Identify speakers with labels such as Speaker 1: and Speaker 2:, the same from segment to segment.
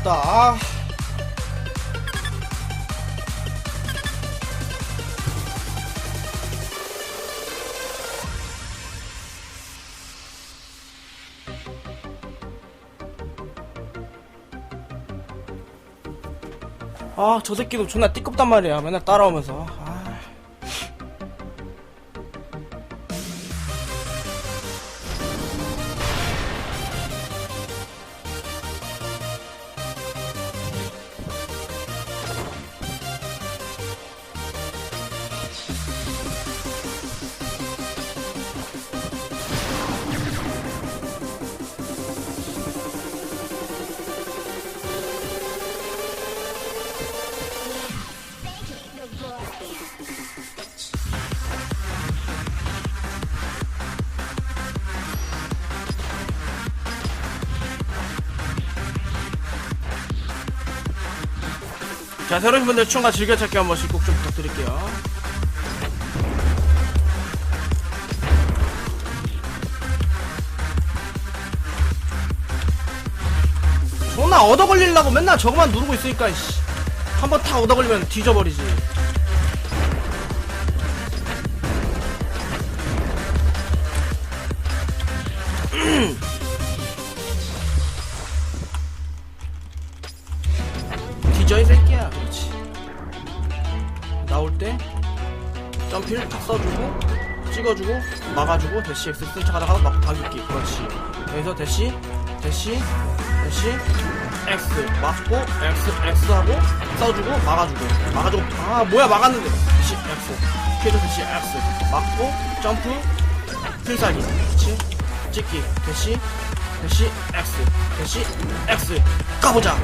Speaker 1: 아쉽다. 아. 아, 저 새끼도 존나 띠껍단 말이야. 맨날 따라오면서. 자, 새로운 분들 추천과 즐겨찾기 한 번씩 꼭 좀 부탁드릴게요. 존나 얻어 걸리려고 맨날 저거만 누르고 있으니까, 씨. 한번 탁 얻어 걸리면 뒤져버리지. 찍어주고, 막아주고, 대시 X 쓴 척하다가 막 박입기. 그렇지. 여기서 대시, 대시, 대시, X. 막고, X, X 하고, 써주고, 막아주고. 막아주고, 아, 뭐야, 막았는데. 대시 X. 피해줘, 대시 X. 막고, 점프, 필살기. 그렇지. 찍기. 대시, 대시 X. 대시 X. 까보자.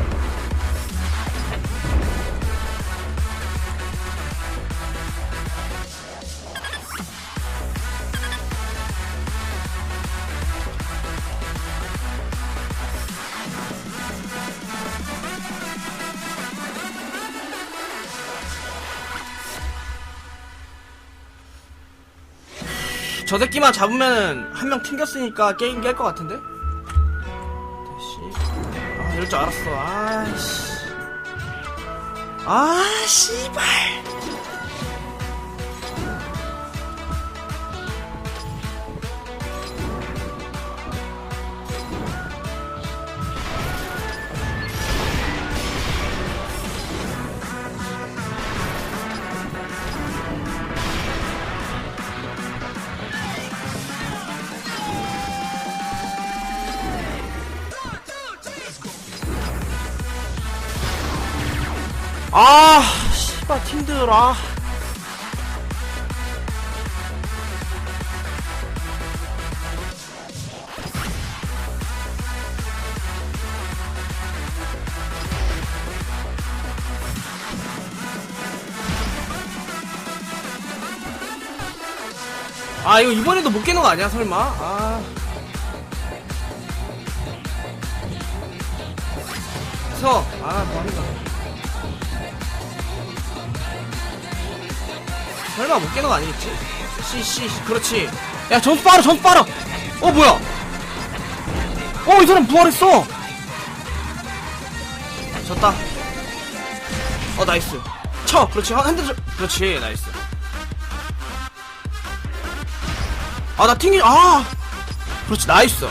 Speaker 1: 저 새끼만 잡으면 한 명 튕겼으니까 게임 깰 것 같은데? 아, 이럴 줄 알았어. 아씨. 아, 씨발. 아, 씨발, 아. 아, 이거 이번에도 못 깨는 거 아니야, 설마? 아. 서, 아, 뭐하는 거 설마 못 깨는 거 아니겠지? 씨, 씨, 씨, 그렇지. 야, 점수 빨아, 점수 빨아! 어, 뭐야? 어, 이 사람 부활했어! 졌다. 어, 나이스. 쳐! 그렇지, 대, 쳐. 그렇지, 나이스. 아, 나 튕기, 아! 그렇지, 나이스.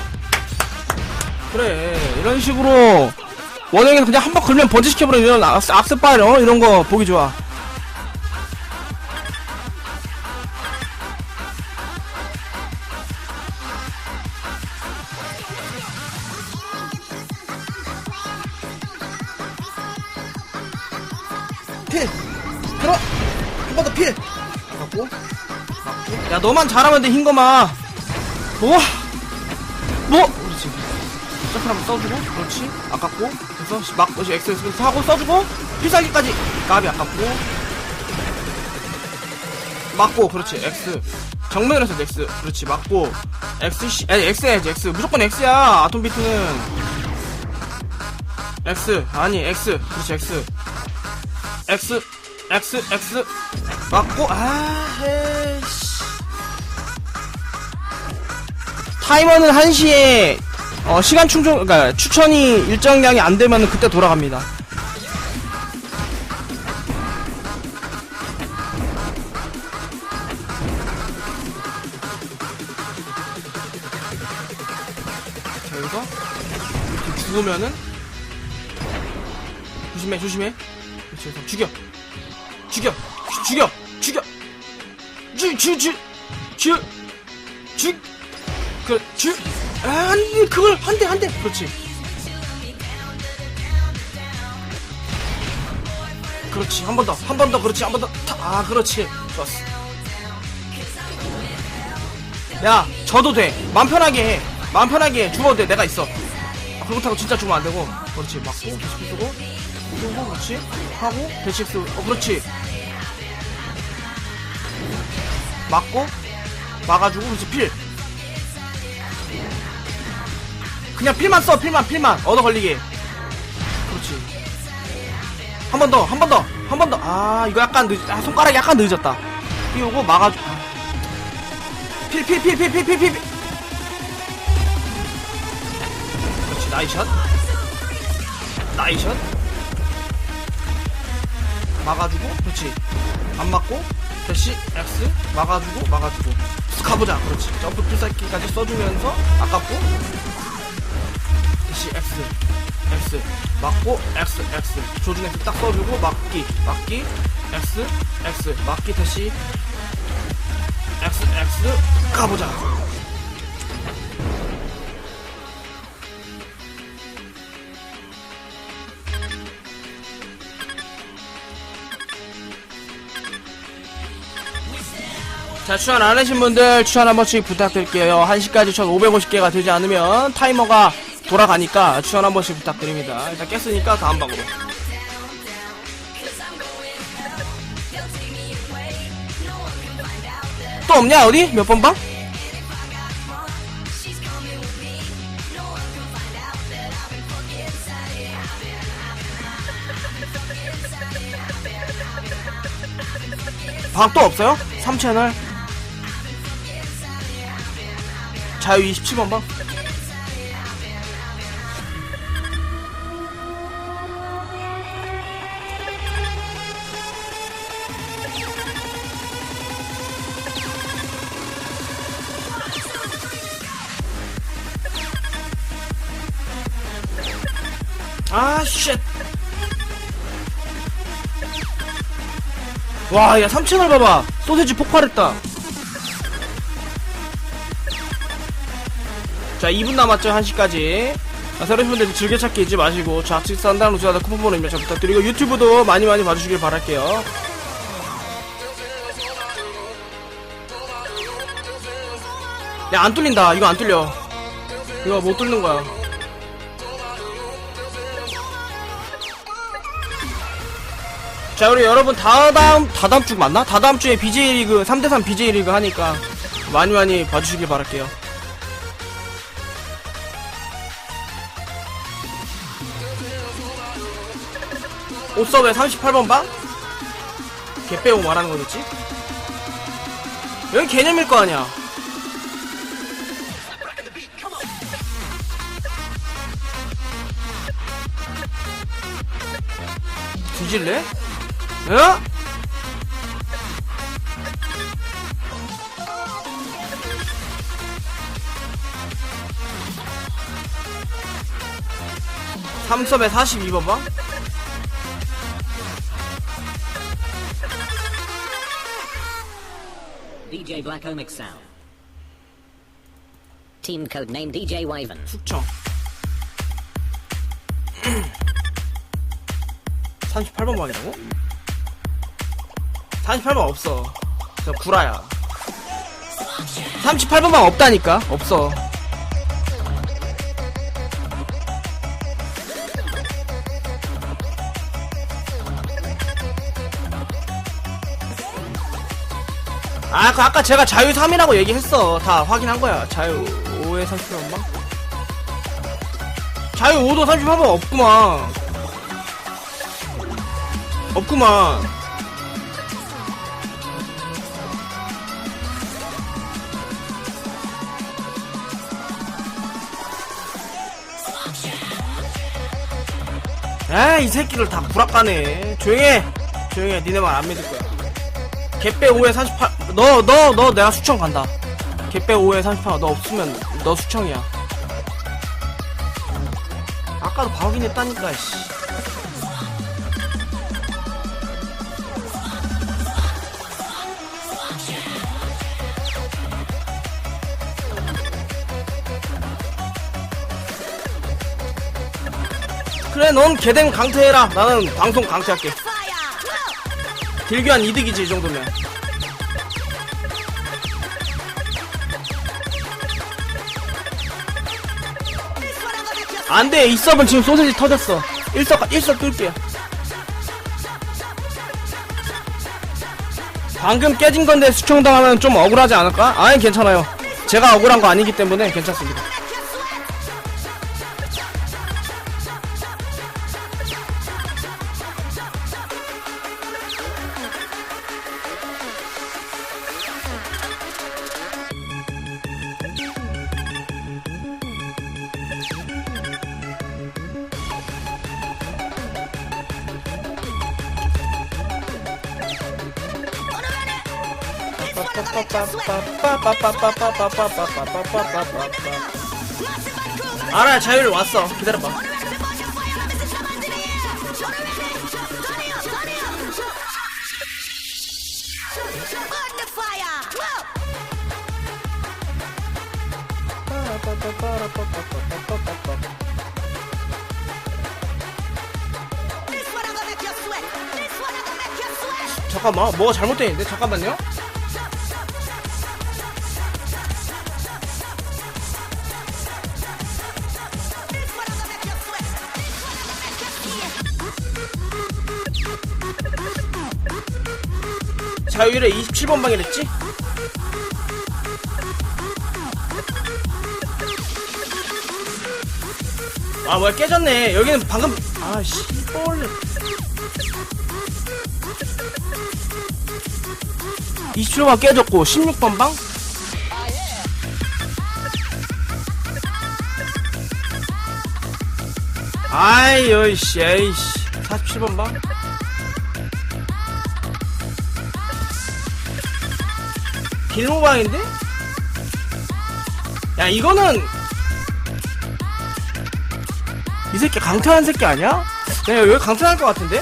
Speaker 1: 그래, 이런 식으로, 원형에서 그냥 한 번 걸면 번지시켜버리는 이런 악스, 악스빨, 어? 이런 거 보기 좋아. 필 들어. 한 번더필 갖고. 야 너만 잘하면 돼 흰거마 뭐? 뭐? 그렇지 점프 한번 써주고. 그렇지. 아깝고. 그래서 막 그렇지 엑스 엑스 하고 써주고. 필살기까지. 까비 아깝고. 맞고 그렇지. X. 정면에서 X. 그렇지 맞고. X 씨 X 해야지 X. 무조건 X야 아톰 비트는. X. 아니 X. 그렇지 X X X X 맞고 아 헤이씨 타이머는 1시에 어, 시간 충족, 그니까 추천이 일정량이 안 되면 그때 돌아갑니다. 자, 여기서 이렇게 죽으면은 조심해, 조심해. 그래서 죽여. 죽여. 죽- 죽여. 죽여. 죽, 죽, 죽, 죽, 죽. 그, 죽. 아니, 그걸 한 대, 한 대. 그렇지. 그렇지. 한 번 더. 한 번 더. 그렇지. 한 번 더. 타- 아, 그렇지. 좋았어. 야, 져도 돼. 마음 편하게 해. 마음 편하게 해. 죽어도 돼. 내가 있어. 아, 그렇다고 진짜 죽으면 안 되고. 그렇지. 맞고, 대시 쓰고. 쓰고, 그렇지. 하고, 쓰고. 어, 그렇지. 맞고, 막아주고, 그렇지. 필. 그냥 필만 써, 필만, 필만. 얻어 걸리게. 그렇지. 한 번 더, 한 번 더, 한 번 더. 아, 이거 약간 늦, 아, 손가락이 약간 늦었다. 띄우고 막아주, 아. 필, 필, 필, 필, 필, 필, 필. 필. 그렇지, 나이샷. 나이샷. 막아주고, 그렇지. 안 맞고, 대시, X. 막아주고, 막아주고. 가보자, 그렇지. 점프 필살기까지 써주면서, 아깝고, 다시 X X 맞고 X X 조준해서 딱 써주고 막기 막기 X X 막기 다시 X X 가보자 자 추천 안 하신 분들 추천 한 번씩 부탁드릴게요 1시까지 추천 550개가 되지 않으면 타이머가 돌아가니까 추천 한 번씩 부탁드립니다 일단 깼으니까 다음 방으로 또 없냐 어디? 몇 번 방? 방 또 없어요? 3채널 자유 27번 방 아, 쉣. 와, 야, 3채널 봐봐. 소세지 폭발했다. 자, 2분 남았죠, 1시까지. 자, 새로운 분들 즐겨찾기 잊지 마시고, 좌측 산다는 우수하다 쿠폰 번호 입력 잘 부탁드리고, 유튜브도 많이 많이 봐주시길 바랄게요. 야, 안 뚫린다. 이거 안 뚫려. 이거 못 뚫는 거야. 자 우리 여러분 다다음 다다음 주 맞나? 다다음 주에 BJ 리그 3대3 BJ 리그 하니까 많이 많이 봐주시길 바랄게요. 옷섭에 38번 방? 개 빼고 말하는 거겠지? 여기 개념일 거 아니야. 뒤질래? 어? 삼섭에 42번 방?
Speaker 2: DJ Black Omic Sound. Team code name DJ Waven.
Speaker 1: 숙청 38번 방이라고? 38번 없어 저 구라야 38번 방 없다니까 없어 아, 그 아까 제가 자유 3이라고 얘기했어. 다 확인한 거야. 자유 5에 30번방? 자유 5도 30번방 없구만. 없구만. 에이, 이 새끼들 다 불악가네. 조용해! 조용해, 니네 말 안 믿을 거야. 개빼 5에 38 너 너 너 내가 수청 간다. 개빼 5에 38 너 없으면 너 수청이야. 아까도 확인했다니까 씨. 그래 넌 개댐 강퇴해라. 나는 방송 강퇴할게 딜교한 이득이지 이 정도면. 안돼 이 서브는 지금 소세지 터졌어. 일석 일석 끌게요 방금 깨진 건데 수청당하면 좀 억울하지 않을까? 아니 괜찮아요. 제가 억울한 거 아니기 때문에 괜찮습니다 알아 자율 왔어. 기다려봐. 잠깐만 뭐가 잘못돼 있는데? 잠깐만요 자율에 27번 방이랬지? 아 뭐야 깨졌네 여기는 방금 아씨 뻘 27번 깨졌고 16번 방? 아이 어이씨 에이씨 47번 방? 길모방인데? 야 이거는 이 새끼 강퇴한 새끼 아니야? 야 여기 강퇴할 것 같은데?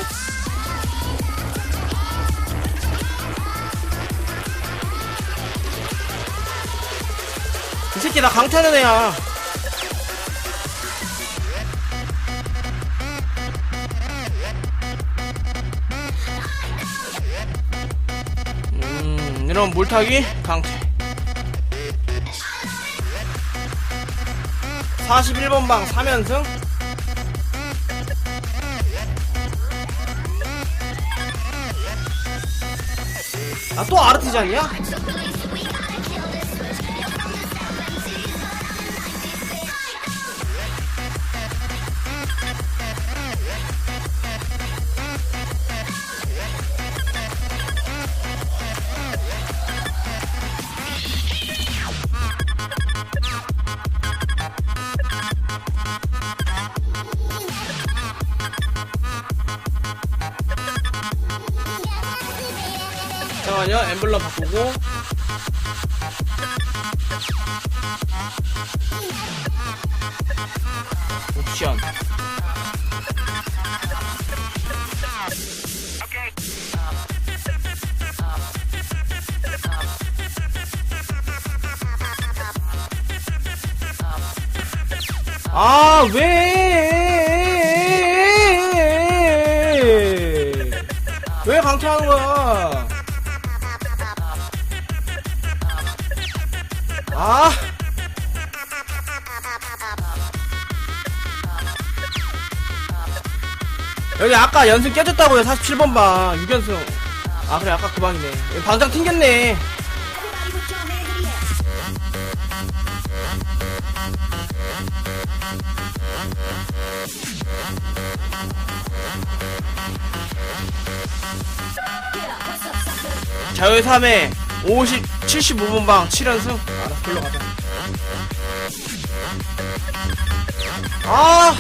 Speaker 1: 이 새끼 나 강퇴하는 애야 이런 물타기? 강퇴 41번 방 3연승? 아 또 아르티잔이야? 잠깐만요 엠블럼 바꾸고 옵션 아, 왜? 왜 강퇴하는 거야? 아! 여기 아까 연승 깨졌다고요, 47번 방. 6연승. 아, 그래, 아까 그 방이네. 방장 튕겼네. 자유 3회 50, 75분방 7연승? 알아서 불러가자. 아!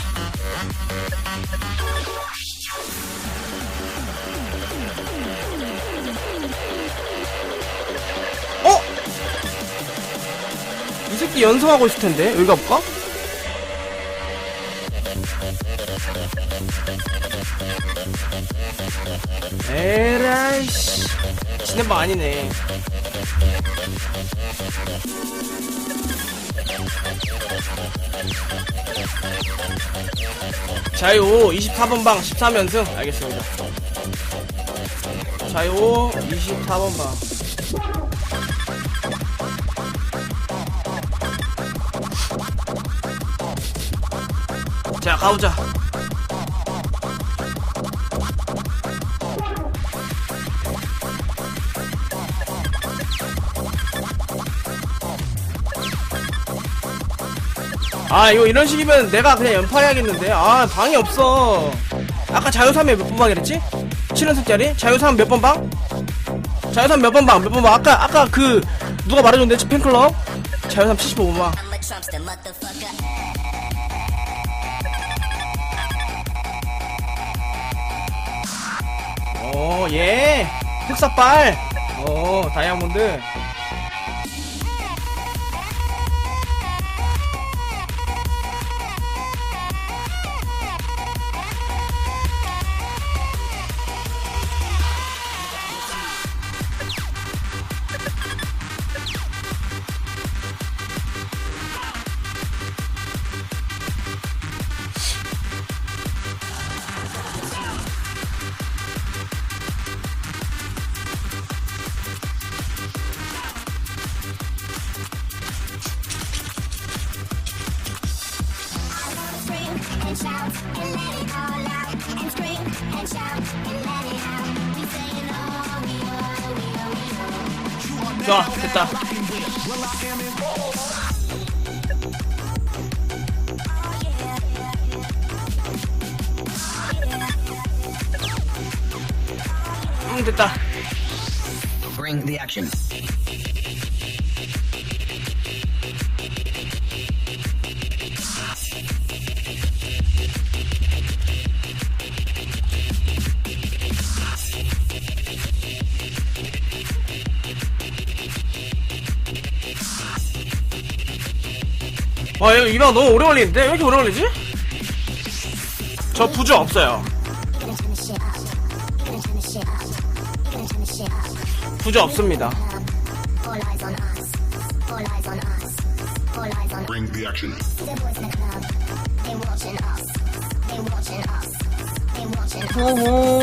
Speaker 1: 어? 이 새끼 연승하고 있을 텐데. 여기 가볼까? 에라이씨. 지네방 아니네. 자유 24번 방 13연승. 알겠습니다. 자유 24번 방. 자 가보자 아 이거 이런 식이면 내가 그냥 연파해야겠는데 아 방이 없어 아까 자유삼에 몇 번 방이랬지? 7연승짜리? 자유삼 몇 번 방? 자유삼 몇 번 방? 몇 번 방? 아까 아까 그 누가 말해줬는데 팬클럽? 자유삼 75번 방. 오, 예. 흑사빨. 오, 다이아몬드. 응, 됐다.
Speaker 2: Bring the action.
Speaker 1: 와, 이거 너무 오래 걸리는데? 왜 이렇게 오래 걸리지? 저 부주 없어요. 부주 없습니다.
Speaker 3: All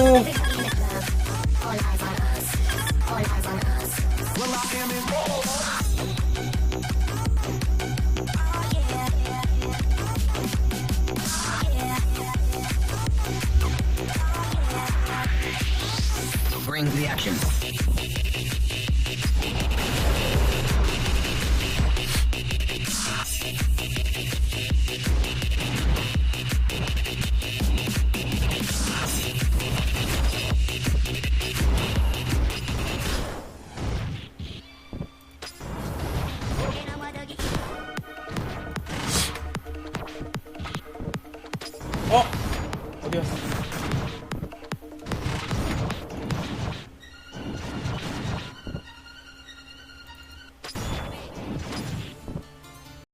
Speaker 4: Bring the action.